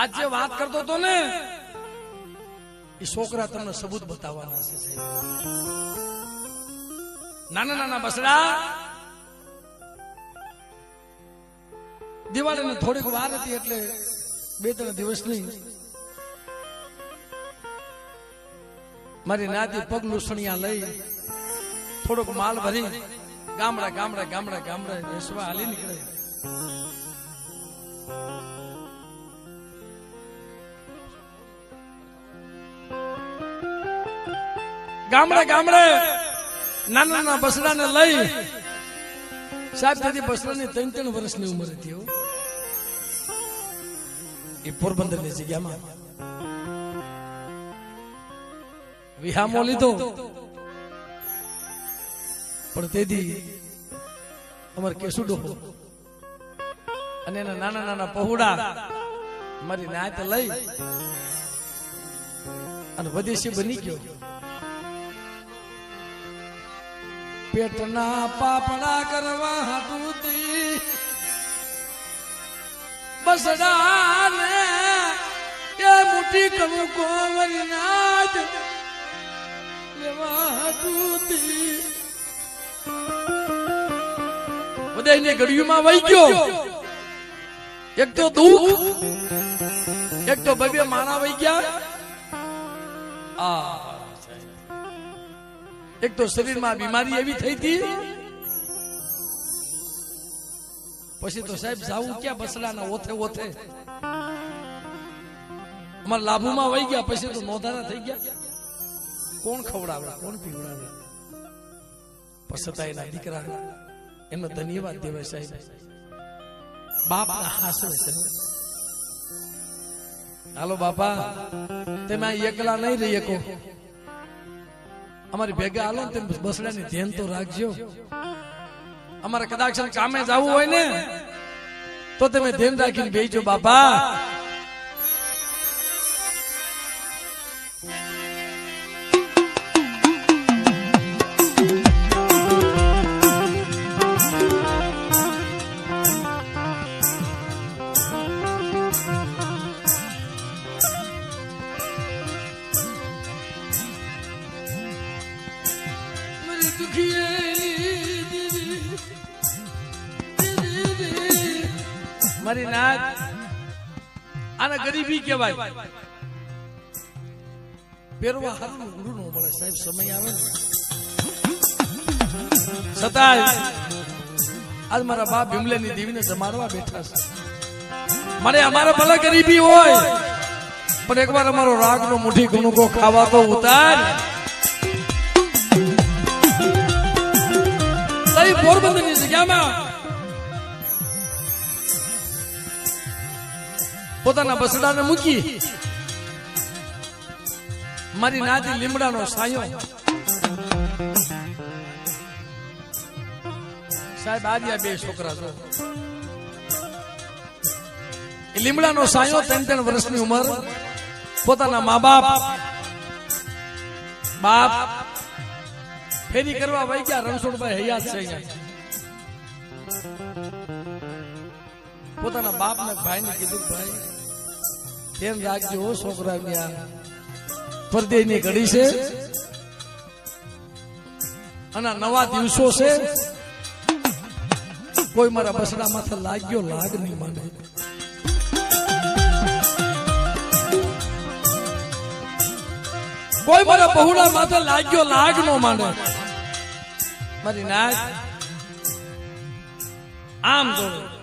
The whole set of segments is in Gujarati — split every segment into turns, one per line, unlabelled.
આજ જે વાત કરતો હતો ને, એ છોકરા તમને સબૂત બતાવવાના છે નાના નાના બસડા, દિવાળીને થોડીક વાર હતી એટલે બે ત્રણ દિવસની મારી નાતી પગ લૂસણિયા લઈ થોડોક માલ ભરી ગામડા ગામડા ગામડા ગામડા બેસવા હાલી નીકળે. ગામડે ગામડે. નાના નાના બસડાને લઈ સાહેબ તેથી બસડાની ત્રણ ત્રણ વર્ષની ઉંમર હતી. એ પોરબંદરની જગ્યામાં. વિહામો લીધો. પણ તેથી અમારે કેસુ ડોહો. અને એના નાના નાના પહોળા મારી નાત લઈ અને વદેશી બની ગયો. પેટના પાપડા કરવા હાટુતી બસડાને એ મોટી કમુ કોવરી નાદ લેવા હાટુતી ઉદયને ઘડીઓમાં વહી ગયો. એક તો દુઃખ, એક તો ભવ્ય માણા વહી ગયા. આ એક તો શરીરમાં બીમારી એવી થઈ હતી. પછી તો સાહેબ જાવું ક્યાં બસડાના ઓથે ઓથે. અમારા લાભુમાં વહી ગયા, પછી તો નોંધારા થઈ ગયા. કોણ ખવડાવે, કોણ પીવડાવે? પસતા એના દીકરા એનો ધન્યવાદ દેવાય સાહેબ. બાપના હાસવે છે. હાલો બાપા, તમે એકલા નહીં રહી શકો અમારી ભેગા હાલો ને બસડાની ધ્યાન તો રાખજો. અમારે કદાચ કામે જવું હોય ને, તો તમે ધ્યાન રાખીને બેજો બાપા. મારી નાથ આને ગરીબી કહેવાય. પહેરવા હારું ઊંડું ન મળે સાહેબ સમય આવે ને. છતાંય આજ મારા બાપ ભીમલેની દેવીને જમાડવા બેઠા છે. મને અમારે ભલે ગરીબી હોય પણ એકવાર અમારો રાગનો મુઠી ગુનુકો ખાવા તો ઉતાર. પોરબંદરની જગ્યામાં પોતાના બસડાને મૂકી. મારી નાતી લીમડાનો સાયો. સાહેબ આજે બે છોકરા છો. લીમડાનો સાયો ત્રણ ત્રણ વર્ષની ઉંમર. પોતાના મા બાપ. બાપ. ફેરી કરવા વહી ગયા રણછોડભાઈ હૈયાત છે અહીંયા. પોતાના બાપને ભાઈને કીધું ભાઈ ધ્યાન રાખજો છોકરા પરદેની ઘડી છે. અને નવા દિવસો છે. કોઈ મારા બસડા માથે લાગ્યો, લાગ નહીં મને. કોઈ મારા બહુડા માથે લાગ્યો, લાગ નો માને. મારી નાગ આમ જો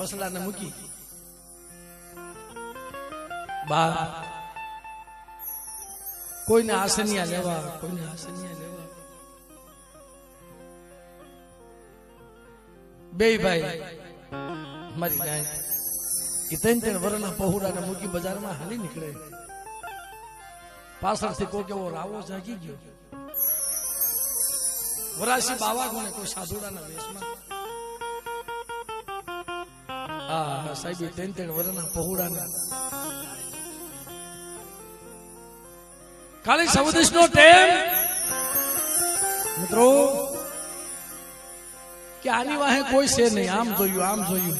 બસડાને મૂકી બા કોઈને આસનિયા લેવા કોઈને આસનિયા લેવા બે ભાઈ મારી નાચ એ ત્રણ ત્રણ વર્ષના પહોળાને મૂકી બજારમાં હાલી નીકળે પાછળથી કોઈ એવો રાવો જાગી ગયો વરાસી બાવા ગુણે કોઈ સાધુડાના વેશમાં હા સાહેબ ત્રણ ત્રણ વર્ષના પહોળાને ખાલી સવદેશ નો ટેમ મિત્રો કે આની વાહે કોઈ છે નહીં આમ જોયું આમ જોયું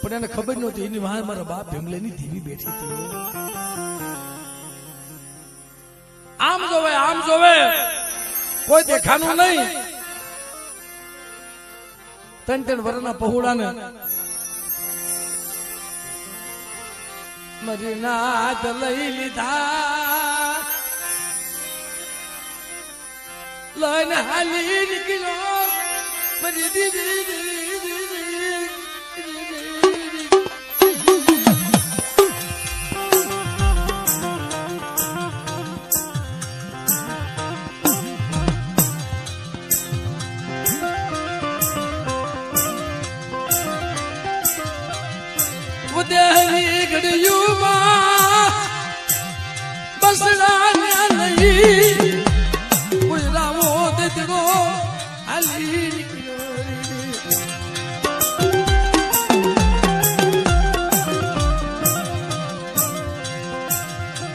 પણ એને ખબર નહોતી એની વાહે મારા બાપ ભીમલેની ધીવી બેઠી હતી આમ જોવે આમ જોવે કોઈ દેખાનું નહીં ત્રણ ત્રણ વરના પહોળાને. મરી નાથ લઈ લીધા. લઈને હાલી નીકળ્યો. મરી દીદી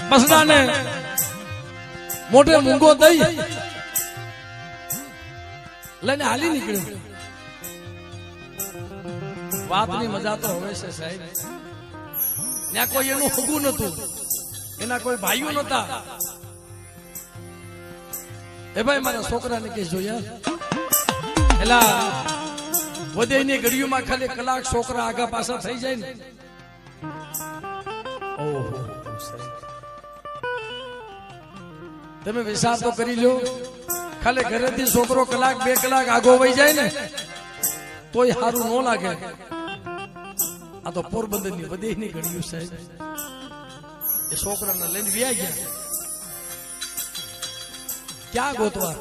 બસડાને મોઢે મૂંગો દઈ લઈને હાલી નીકળ્યો. વાતની મજા તો હવે છે સાહેબ. ત્યાં કોઈ એનું હગું નતું એના કોઈ ભાઈઓ નતા એ ભાઈ મારા છોકરાને કે જોયા એલા, વધેની ઘડીઓમાં ખાલી કલાક છોકરા આગા પાછા થઈ જાય ને. ઓહો, તમે વિચાર તો કરી લો. ખાલી ઘરેથી છોકરો કલાક, બે કલાક આગો વહી જાય ને, તોય સારું ન લાગે. આ તો પોરબંદરની વધે ની ઘડીઓ સાહેબ. એ છોકરાને લઈને વ્યા ગયા. ક્યાં ગોતવા?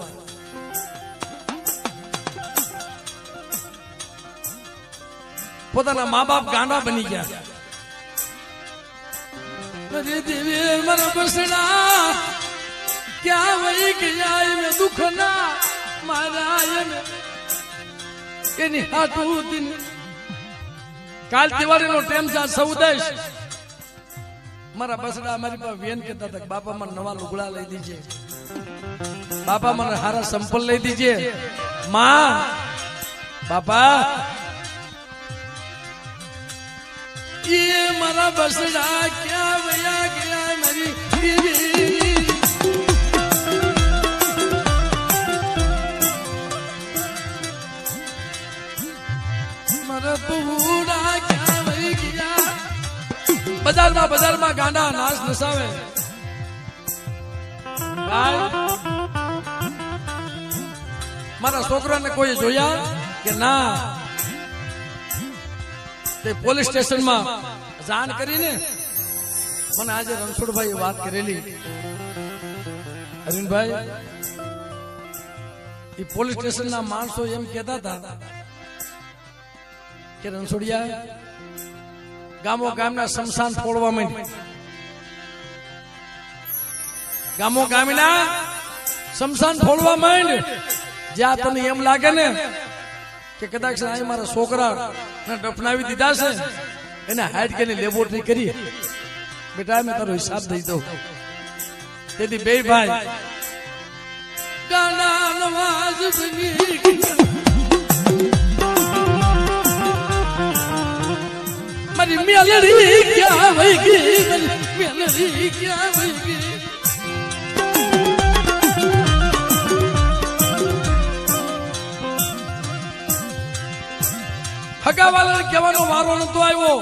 પોતાના મા બાપ ગાંડા બની ગયા. દેવી, મારા બસડા, ક્યાં વહી ગયા એમે દુઃખના? મારા એમે એની હાટું કાલ દિવાળીનો ટાઈમ છે સૌદેશ મારા બસડા મારી પાસે વેન કહેતા હતા બાપા મને નવા લુગડા લઈ દીજે. બાપા મને હારા સંપલ લઈ દીજે. માં! બાપા! એ મારા બસડા ક્યાં વયા ગયા મારા બજારમાં બજારમાં ગાંડા નાશ નસાવે મારા છોકરાને કોઈ જોયા કે ના? તે પોલીસ સ્ટેશનમાં જાણ કરીને મને આજે રણછોડભાઈ વાત કરેલી. અરવિંદભાઈ એ પોલીસ સ્ટેશનના માણસો એમ કહેતા હતા કે રણછોડિયા ગામો ગામના શમશાન ફોડવા માંડી ગામો ગામના શમશાન ફોડવા માંડ જ્યાં તને એમ લાગે ને કે કદાચ અહીં મારા છોકરા દફનાવી દીધા છે, એને હાઈટ કરીને લેબોરેટરી કરી બેટા, મેં તારો હિસાબ દઈ દઉં. તેથી બે ભાઈ. ગાના નવાજ બની મારી મેલડી ક્યાં વહી ગઈ નતો આવ્યો.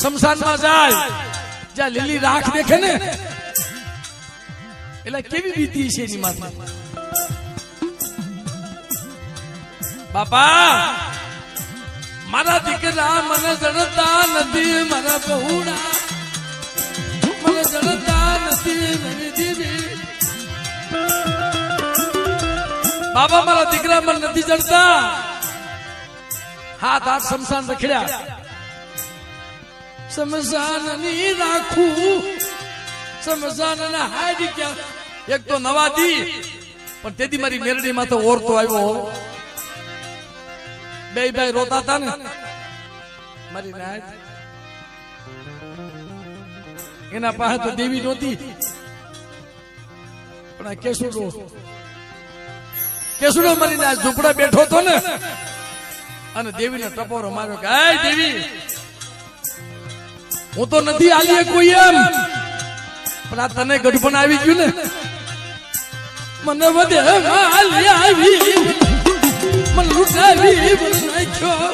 શમશાનમાં જાય, જ્યાં લીલી રાખ દેખે ને, એટલે કેવી બીતી બાપા મારા દીકરા મને જડતા નથી, મારા બહુડા. મને જડતા નથી, મારી દીદી. બાબા મારા દીકરા મને નથી જડતા હાથ હાથ શમશાન રખડ્યા. શમશાનની રાખું. શમશાન ના હાડી ક્યાં? એક તો નવા દી પણ તેથી મારી મેરડી માં તો ઓરતો આવ્યો બે ભાઈ રોતા હતા ને. મારી નાત એના પાસે તો દેવી નહોતી. પણ આ કેસુડો. કેસુડો મારી ના ઝૂંપડા બેઠો હતો ને. અને દેવીને ટપોરો માર્યો કે, "આય દેવી, હું તો નથી આલી કોઈ એમ. પણ આ તને ગઢપણ આવી ગયું ને. મને વધે આવી. મને મને નાખ્યો.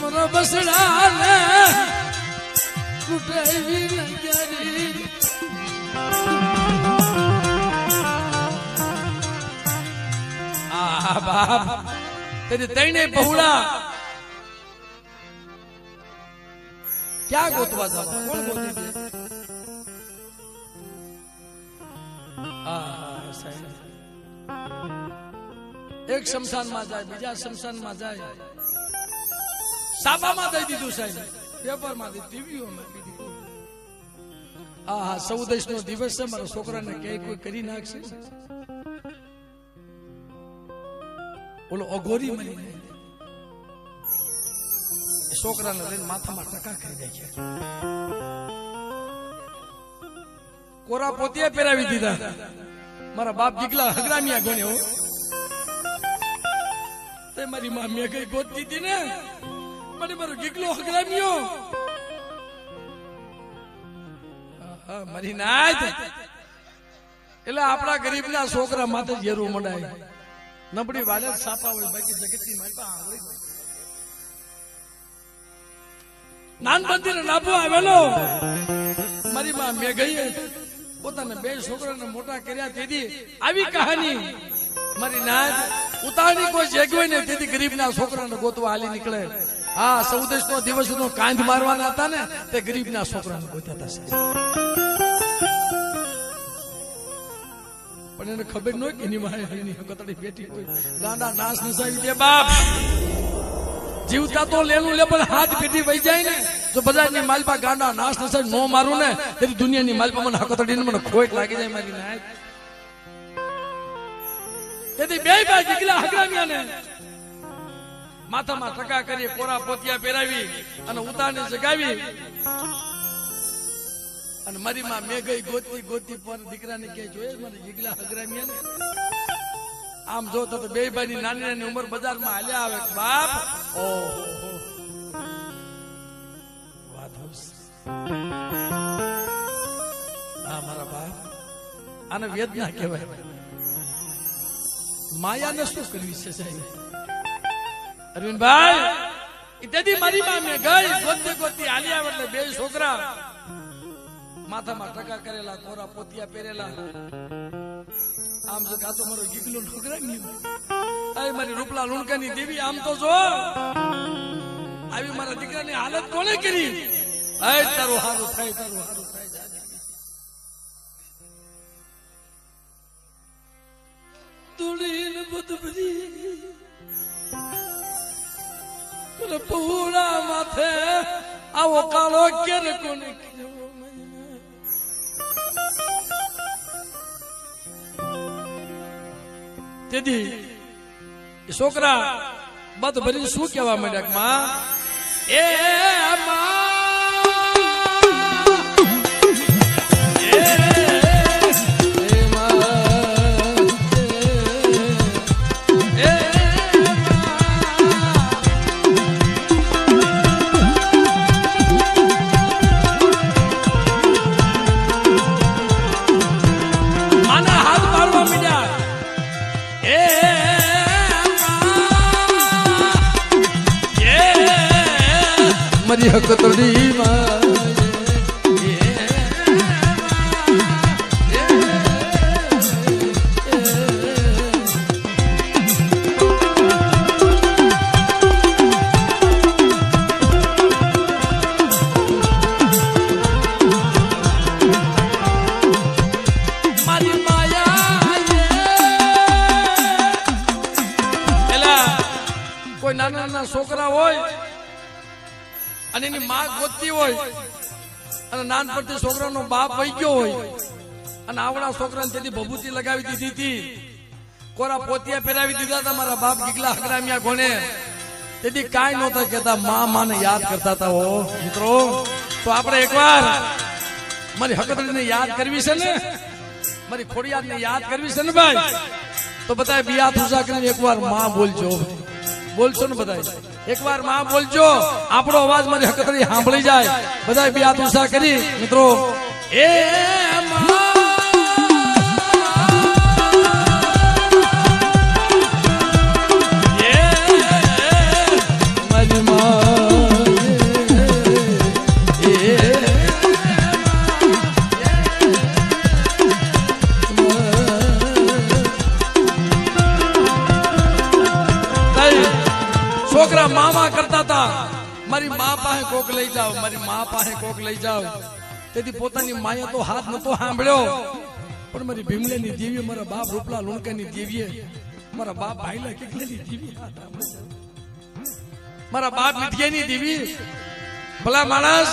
મારા બસડા ને લૂંટાવી નાખ્યા આ બાપ, તેની તઈને બહુડા ક્યાં ગોતવા જવા? કોણ ગોતી એક શમશાનમાં જાય, બીજા શમશાનમાં જાય. સાબામાં દઈ દીધું, સાહેબ. પેપરમાં દીધું હા હા સૌદેશ નો દિવસ છે, મારા છોકરાને કે કોઈ કરી નાખશે? ઓલો અઘોરી એ છોકરાને લઈને માથામાં ટકા કરી દે છે. કોરા પોતે પહેરાવી દીધા. મારા બાપ ગીગલા હગરામિયા ગણ્યો તે મારી માં મેં કઈ ગોતતી હતી ને? મને મારો ગીગલો હગરામિયો મારી નાથ એટલે આપણા ગરીબના છોકરા માથે ઝેરું મંડાય. નબળી વાલે સાપા હોય, બાકી જગતની માતા નાનપણથી નાભો આવેલો. મારી માં મેં ગઈ પોતાને બે છોકરાને મોટા કર્યા તેથી આવી કહાની. મારી નાથ ઉતારની કોઈ જગ્યા ને તેથી ગરીબના છોકરાને ગોતવા હાલી નીકળે. હા સૌદેશ નો દિવસ નો કાંધ મારવાના હતા ને, તે ગરીબના છોકરાને ગોત્યા હતા પણ એને ખબર ન હોય કે એની માએ એની કતડી બેઠી હોય. ગાંડા નાશ નસાવી દે બાપ, જીવતા તો લેલું લે, પણ હાથ પેઢી વહી જાય ને. જો બજારની માલપા ગાંડા નાશ નસાવી નો મારું ને, તેથી દુનિયાની માલપા મને હકતડીને મને ખોટ લાગી જાય મારી નાય. તેથી બે ભાઈ દીકરા હગરામિયાને માથામાં ટકા કરી કોરા પોતિયા પહેરાવી અને ઉતારને જગાવી. અને મારી માં મેં ગઈ ગોતી ગોતી પર દીકરાને કે જોઈએ મને જીગલા હગરામિયા ને, આમ જો તો બે ભાઈ ની નાની નાની ઉંમર બજારમાં હાલ્યા આવે. બાપ, ઓહો. આને વેદના કહેવાય. માયાને શું કરવી છે મારી માં મેં ગઈ, ગોતી ગોતી આવે એટલે બે છોકરા. માથામાં ટકા કરેલા, કોરા પોતિયા પહેરેલા. આમ જો કાતો મારો ગીગલો ઠોકરા નહીં મારી રૂપલા લુણકાની દેવી, આમ તો જો. આવી મારા દીકરાની હાલત કોને કરી? આય તારું હારું થાય, તારું હારું થાય. પૂરા માથે આવો કાળો ક્યારે કોને તેથી છોકરા બધ ભરી શું કહેવા માંડ્યા માં? એ માં મારી હકતડી માં કોઈ નાના નાના છોકરા હોય અને એની માં ગોતતી હોય અને નાનપણથી છોકરાનો બાપ વહી ગયો હોય અને આવડા છોકરાને તેથી ભભૂતિ લગાવી દીધી હતી. કોરા પોતિયા પહેરાવી દીધા હતા મારા બાપ ગીગલા હગરામિયા કોને? તેથી કાંઈ નહોતા કહેતા મા માને યાદ કરતા હતા હો. મિત્રો, તો આપણે એકવાર મારી હકતડીને યાદ કરવી છે ને? મારી ખોડિયાતને યાદ કરવી છે ને ભાઈ? તો બધા બિયા પૂજા કરીને એકવારમાં બોલજો. બોલશો ને બધા એકવારમાં બોલજો. આપણો અવાજ મારી હકતરી સાંભળી જાય. બધા બી પૂજા કરી. મિત્રો, એ કોક લઈ જાઓ, મારી મા પાસે કોક લઈ જાઓ. તેથી પોતાની માએ તો હાથ નતો સાંભળ્યો. પણ મારી ભીમલેની દેવી મારા બાપ રૂપલા લુણકાની દેવીએ, મારા બાપ ભાઈલા કેટલાની દેવી મારા બાપ મીઠિયાની દેવી, ભલા માણસ,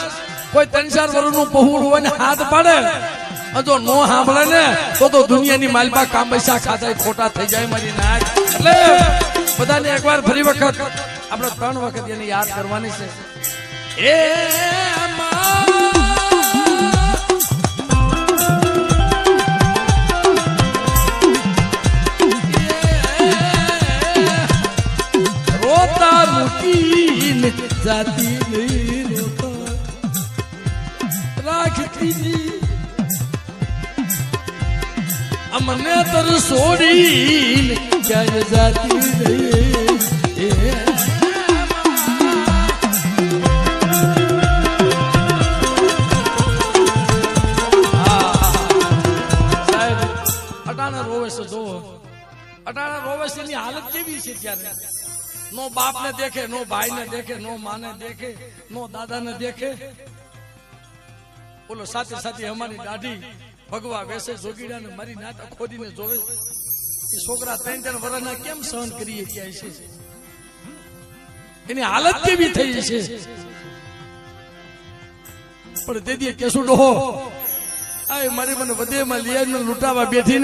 કોઈ ત્રણ ચાર વર્ષનું પહોળ હોય ને હાથ પાડે જો નો સાંભળે ને, તો તો દુનિયાની માલપા કામ પૈસા ખાતા ખોટા થઈ જાય મારી નાચ એટલે બધાને એકવાર ફરી વખત, આપણે ત્રણ વખત એને યાદ કરવાની છે. જાતી નહીં રાખતી અમને તર સોડી ક્યાંય જાતી નહીં. રોવે હાલત કેવી છે ત્યારે નો બાપ ને દેખે, નો ભાઈ ને દેખે, નો માને દેખે, નો દાદા ને દેખે. બોલો, સાથે સાથે અમારી દાઢી ભગવા વેસે જોગીડા ને મારી નાટ ખોદીને જોવે એ છોકરા ત્રણ ત્રણ વર્ષના કેમ સહન કરીએ ક્યાંય છે? એની હાલત કેવી થઈ છે? પણ તેથી કેસુ ડોહો. આ મારી મને વધે વધેમાં લિયાજને લૂંટાવા બેઠી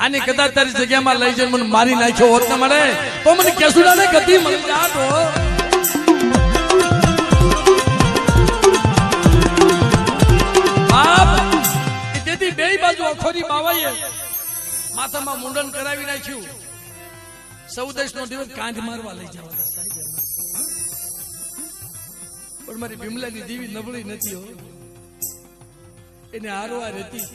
ને આની કદાચ તારી જગ્યામાં લઈ જઈને મને મારી નાખ્યો હોત ને મળે તો મને કેસુડા ને ગતિ મળી જાત તેથી બે બાજુ અખોરી બાવાઈએ માથામાં મુંડન કરાવી નાખ્યું. સૌદેશ નો દિવસ કાંઠ મારવા લઈ જવા. પણ મારી ભીમલાની દીવી નબળી નથી હો. એને હારવા હતી.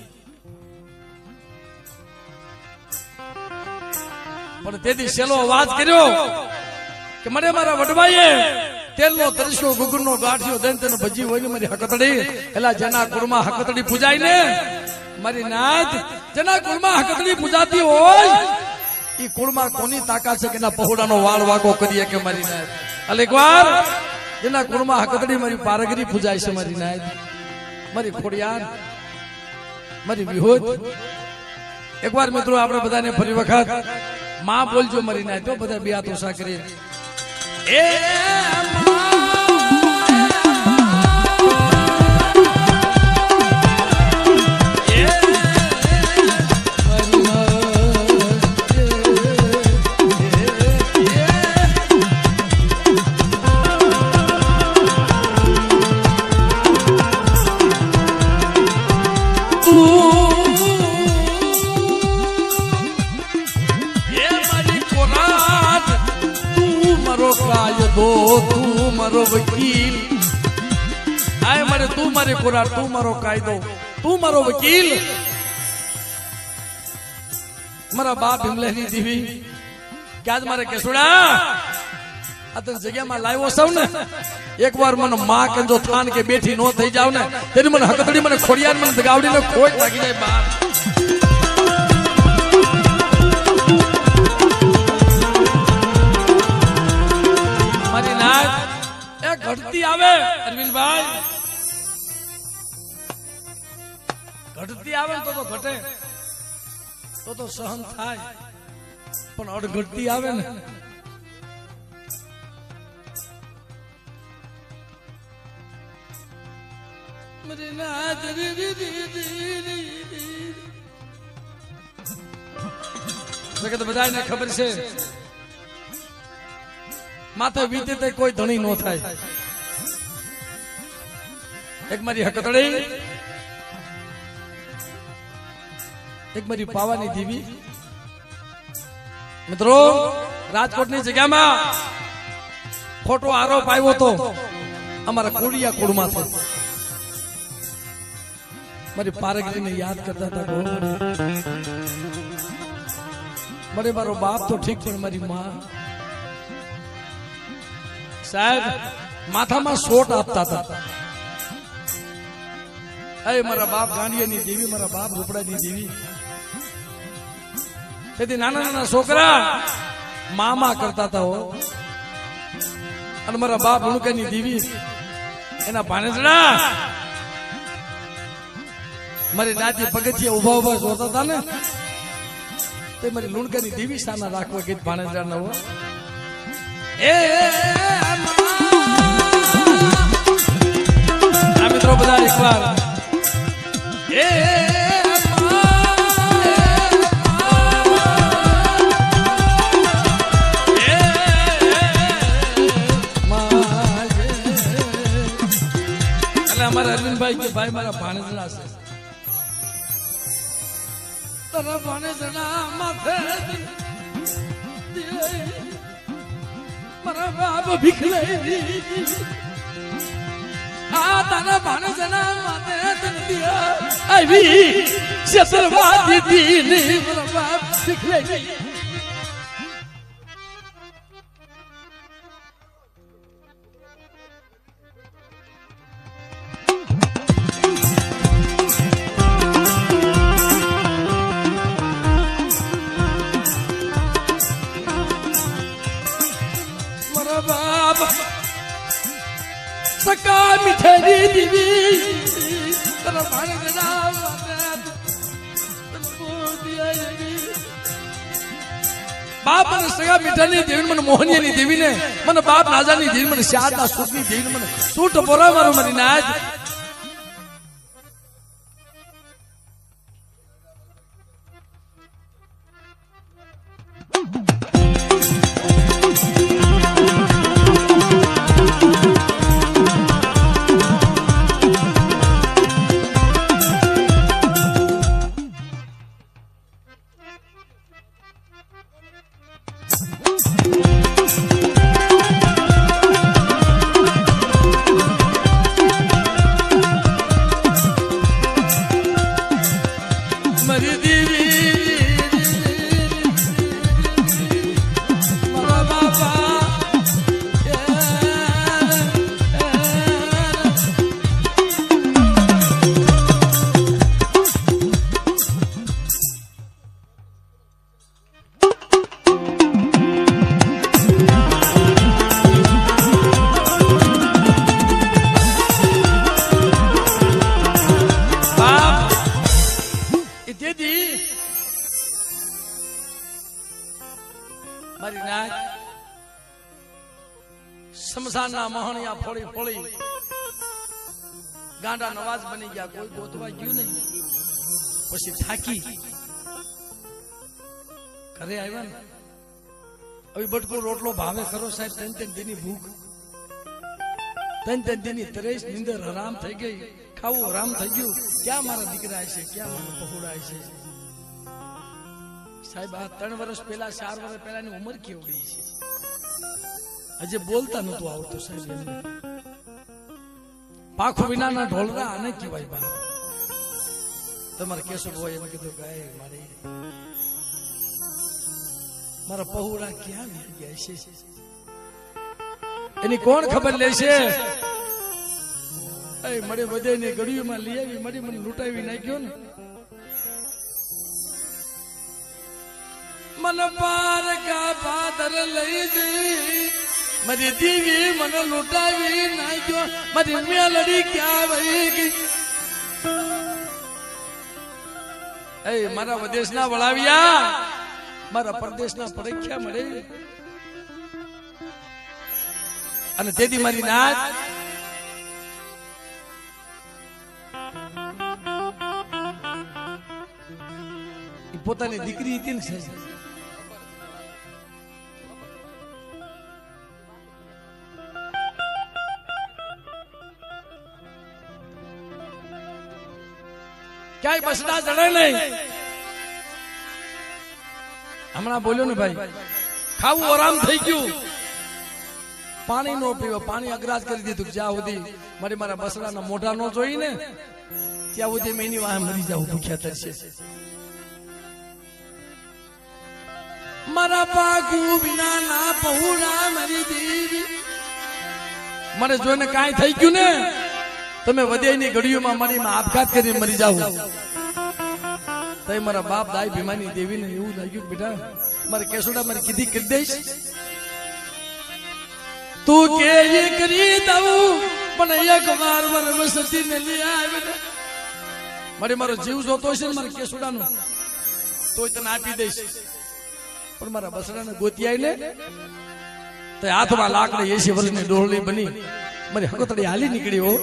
પણ તેથી સેલો વાત કર્યો કે મને મારા વડવાઈએ તેલનો તરસ્યો ગુગરનો ગાંઠિયો દઈને તેને ભજી હોય મારી હકતડી. એલા જેના કુળમાં હકતડી પૂજાય ને? મારી નાથ જેના કુળમાં હકતડી પૂજાતી હોય? ઈ કુળમાં કોની તાકાત છે કે એના પહોળાનો વાળ વાગો કરીએ કે મારી નાથ એટલે એકવાર જેના કુળમાં હકતડી મારી પારગરી પૂજાય છે મારી નાથ મારી ખોડિયાર, મારી વિહોત. એકવાર મિત્રો, આપણે બધાને ફરી વખત માં બોલજો મરી નાખ્યો બધા બે હાથ સાકરી એ મારે કોરાટ તું મારો કાયદો, તું મારો વકીલ. મારા બાપ ભીમલેની દીવી. કે આજ મારે કેસુડા આ તને જગ્યામાં લાવ્યો સૌ ને? એકવાર મને માં કે જો થાન કે બેઠી નો થઈ જાવ ને, તેની મને હકતડી મને ખોડિયાર મને દગાવડીને ખોટ લાગી જાય બહાર ઘટતી આવે તો તો ઘટે. તો તો સહન થાય. પણ અડઘટતી આવે ને. બધાને ખબર છે. માથે વીતે કોઈ ધણી નો થાય. એક મારી હકતડી એક મારી પાવાની દીવી મિત્રો રાજકોટની જગ્યામાં ખોટો આરોપ આવ્યો તો અમારા કોડિયા કુળમાંથી. મારી પારગરીને યાદ કરતા હતા મને મારો બાપ તો ઠીક પણ મારી માં. સાહેબ માથામાં સોટ આપતા હતા. અરે મારા બાપ ગાંડિયાની દેવી મારા બાપ રૂપડાની દેવી તેથી નાના નાના છોકરા મામા કરતા હતા હો અને મારા બાપ લુણકાની દીવી એના ભાનેસડા મારી દાદી પગથિયા ઊભા ઊભા જોતા હતા ને તે મારી લુણકાની દેવી સામે રાખવા ગીત ભાણેજડા નવો એ ભાઈ, મારા ભાણેજડા છે. તારા ભાણેજડા માથે મારા બાપ ભીખ લઈ આ તારા ભાણેજડા માથે આવી શેતરવા દીની મારા બાપ ભીખ સકા મીઠાઈ દીવી. તારા ભાણેજડા બાપ અને સગા મીઠાની દેવી મને મોહનીની દેવી ને મને બાપ રાજાની દેવી મને શારદા સૂટની દેવી મને સૂટ મારો મારી નાજ મારી દેવી ભાવે ખરો સાહેબ ત્રણ ત્રણ દીની ભૂખ. ત્રણ ત્રણ દીની ત્રેસ નીંદર હરામ થઈ ગઈ. ખાવું હરામ થઈ ગયું. ક્યાં મારા દીકરા છે ક્યાં મારા પહોળા છે સાહેબ, આ ત્રણ વર્ષ પહેલા, ચાર વર્ષ પહેલાની ઉંમર કેવડી છે? હજી બોલતા નતું આવતું સાહેબ એમને. પાખો વિનાના ઢોલરા આને કહેવાય બા તમારે કેશો હોય એમ કીધું ગાય મારી મારા પહોળા ક્યાં વી ગયા છે? એની કોણ ખબર લેશે? એ મળી બધે ને ગળીઓમાં લઈ આવી, મારી મને લૂંટાવી નાખ્યો ને. મન પાર કા પાદર લઈ જઈ, મારી દીવી મને લૂંટાવી નાખ્યો, મારી મેલડી ક્યાં વહી ગઈ? એ મારા વદેશના વળાવ્યા મારા પરદેશના પરીક્ષા મળે. અને તેથી મારી નાચ પોતાની દીકરી હતી ને ક્યાંય બસડા ચડે નહીં. હમણાં બોલ્યો ને ભાઈ, ખાવું આરામ થઈ ગયું. પાણી નો પીવો, પાણી અગ્રાજ કરી દીધું જ્યાં સુધી મારી મારા બસડાના મોઢા નો જોઈ ને ત્યાં સુધી મેં વાહે મરી જાવ ભૂખ્યા થશે. મારા પાકુ વિના ના પહોળા મરી દેવી. મને જોઈને કાંઈ થઈ ગયું ને? તમે વધેની ઘડીઓમાં મારી માં આપઘાત કરીને મરી જાવ તઈ મારા બાપ દાઈ ભીમાની દેવીને એવું લાગ્યું બેટા, મારે કેસોડા મારી કીધી કરી દઈશ. તું કે એ કરી દઉં પણ એક વાર મારે વસતી ને લઈ આવે મારે મારો જીવ જોતો હશે ને મારે કેસુડાનો. તોય તને આપી દઈશ. પણ મારા બસડાને ગોતી આવીને તો હાથમાં લાકડી એસી વર્ષની ડોળની બની. મારી હકોતડી હાલી નીકળી હો.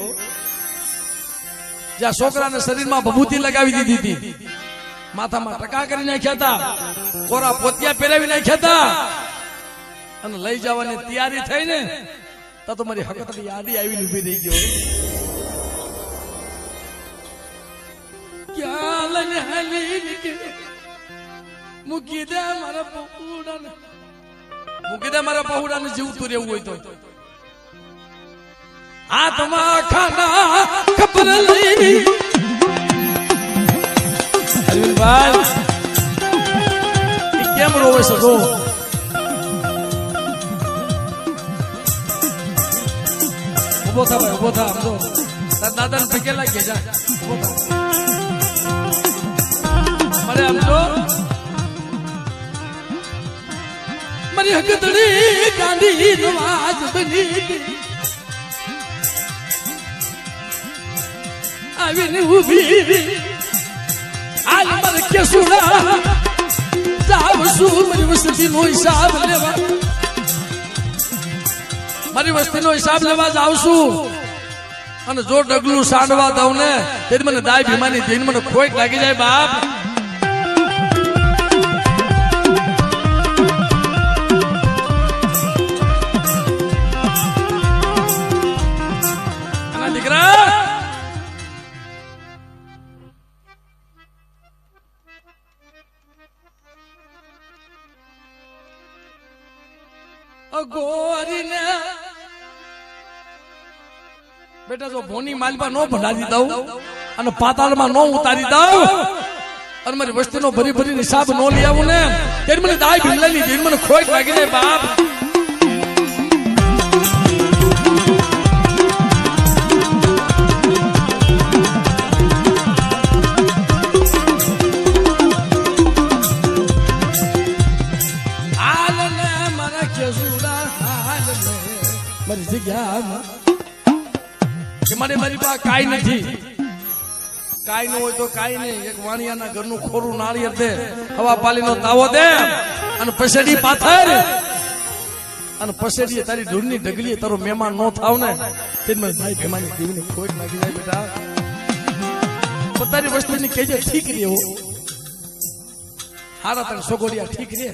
જ્યાં છોકરાને શરીરમાં ભભૂતિ લગાવી દીધી હતી. માથામાં ટકા કરી નાખ્યા હતા. કોરા પોતિયા પહેરાવી નાખ્યા હતા. અને લઈ જવાની તૈયારી થઈ ને તો તો મારી હકતડી યાદી આવીને ઊભી રહી ગયો. ક્યાં હલી મૂકી દે મારા પપુડાને મૂકી દે મારા પપુડાને જીવતું રહેવું હોય તો. આત્મા ખાના ખબર લઈ ઈ કેમ રોવે જો ઊભો થા ભાઈ ઊભો થા આમ જો તાર દાદાને પગે લાગી જા ઊભો થા મારે આમ જો મારી હકદડી ગાંધી નવાજ બની આવીને ઊભી આલ મર કે સુડા જાવ છું મારી વસ્તી નો હિસાબ લેવા મારી વસ્તી નો હિસાબ લેવા જાવ અને જો ડગલું સાંડવા દઉં ને તેથી મને દાય ભીમાની દિન મને ખોઈક લાગી જાય બાપ જો ભોની માલમાં નો ભંડારી દઉં અને પાતાળમાં નો ઉતારી દઉં અને મારી વસ્તીનો ભરી ભરી હિસાબ નો લઈ આવું ને, ત્યારે મને દાય ભીમલાની દિન મને ખોટ લાગી ને બાપ. હાલ મને મારી પાસે કાંઈ નથી. કાંઈ ન હોય તો કાંઈ નહીં. એક વાણિયાના ઘરનું ખોરું નાળિયેર દે, હવા પાલીનો તાવો દે, અને પછેડી પાથર. અને પસેડીએ તારી ઢૂંઢની ઢગલી તારો મહેમાન નો થાવ ને. તે મને ભાઈ મહેમાનની દીવની ખોટ નાખી જાય બેટા. પોતાની વસ્તુની કેજે ઠીક રે હો. હારા તને સોગોડિયા ઠીક રે.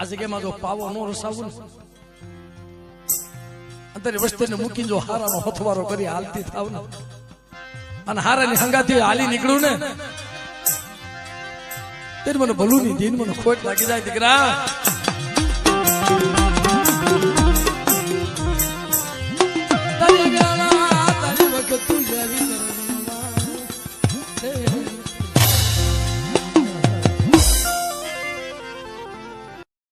આ જગ્યામાં જો પાવો નો રસાવું ને? અંતરી વસ્તીને મૂકીને જો હારાનો હથવારો કરી હાલતી થાવ ને. અને હારાની હંગાથી હાલી નીકળું ને. તેને મને ભલું નહીં દિન મને ખોટ લાગી જાય દીકરા.